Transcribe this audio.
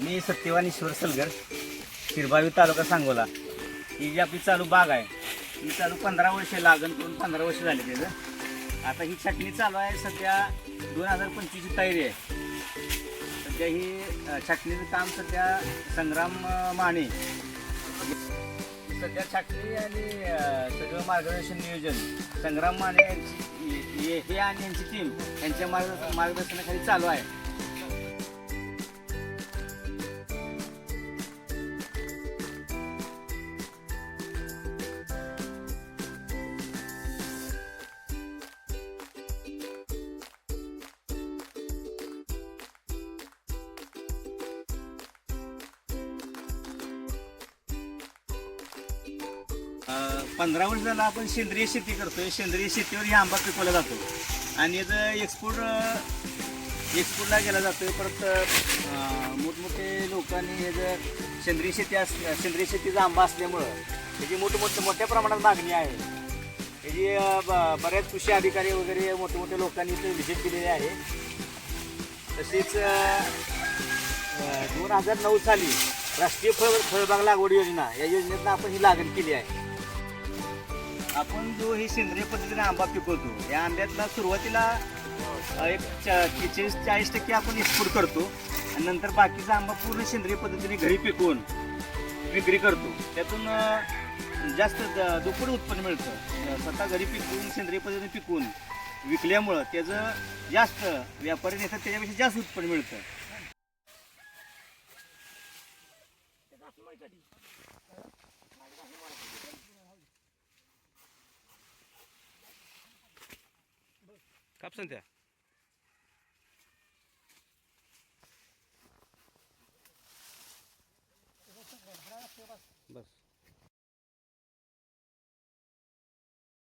मी सत्यवान ईश्वर सलगर शिरभावी तालुका सांगोला. ही जी आपली चालू बाग आहे ही चालू पंधरा वर्ष लागण करून पंधरा वर्ष झाले त्याचं. आता ही छाटणी चालू आहे सध्या दोन हजार पंचवीसची तयारी आहे. सध्या ही छाटणीचं काम सध्या संग्राम माने. सध्या छाटणी आणि सगळं मार्गदर्शन नियोजन संग्राम माने यांची हे- हे आणि यांची टीम यांच्या मार्ग मार्गदर्शनाखाली चालू आहे. पंधरा वर्ष झालं आपण सेंद्रिय शेती करतोय. सेंद्रिय शेतीवर ही आंबा पिकवला जातो. आणि याचं एक्सपोर्ट एक्सपोर्टला गेला जातोय. परत मोठमोठे लोकांनी हे जर सेंद्रिय शेती अस सेंद्रिय शेतीचा आंबा असल्यामुळं त्याची मोठमोठ्या मोठ्या प्रमाणात मागणी आहे. त्याची ब- बऱ्याच कृषी अधिकारी वगैरे मोठे मोठे लोकांनी इथे व्हिजिट केलेली आहे. तसेच दोन हजार नऊ साली राष्ट्रीय फळ फळबाग लागवड योजना या योजनेतनं आपण ही लागण केली आहे. आपण जो हे सेंद्रिय पद्धतीने आंबा पिकवतो या आंब्यातला सुरुवातीला एक चाळीस चाळीस टक्के आपण एक्सपोर्ट करतो. आणि नंतर बाकीचा आंबा पूर्ण सेंद्रिय पद्धतीने घरी पिकवून विक्री करतो. त्यातून जास्त द- दुप्पट उत्पन्न मिळतं. स्वतः घरी पिकवून सेंद्रिय पद्धतीने पिकवून विकल्यामुळं त्याचं जास्त व्यापारी नेतात त्याच्यापेक्षा जास्त उत्पन्न मिळतं. कापसन त्या. बस.